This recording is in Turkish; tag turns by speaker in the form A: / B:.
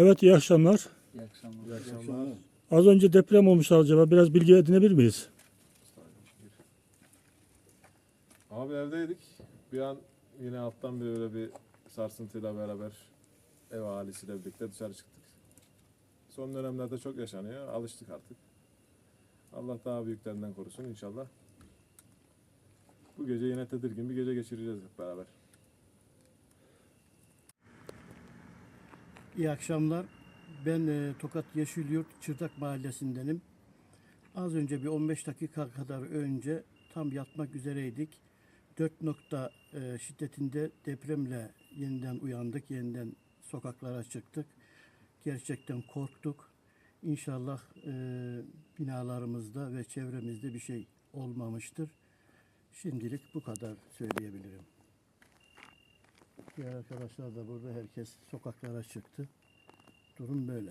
A: Evet iyi akşamlar.
B: İyi akşamlar.
C: İyi akşamlar.
A: Az önce deprem olmuş acaba biraz bilgi edinebilir miyiz?
C: Abi evdeydik. Bir an yine alttan bir öyle bir sarsıntıyla beraber ev ahalisiyle birlikte dışarı çıktık. Son dönemlerde çok yaşanıyor. Alıştık artık. Allah daha büyüklerinden korusun inşallah. Bu gece yine tedirgin bir gece geçireceğiz hep beraber.
D: İyi akşamlar. Ben e, Tokat Yeşilyurt Çırdak Mahallesindenim. Az önce bir 15 dakika kadar önce tam yatmak üzereydik. 4 nokta e, şiddetinde depremle yeniden uyandık, yeniden sokaklara çıktık. Gerçekten korktuk. İnşallah e, binalarımızda ve çevremizde bir şey olmamıştır. Şimdilik bu kadar söyleyebilirim. Diğer arkadaşlar da burada herkes sokaklara çıktı. Durum böyle.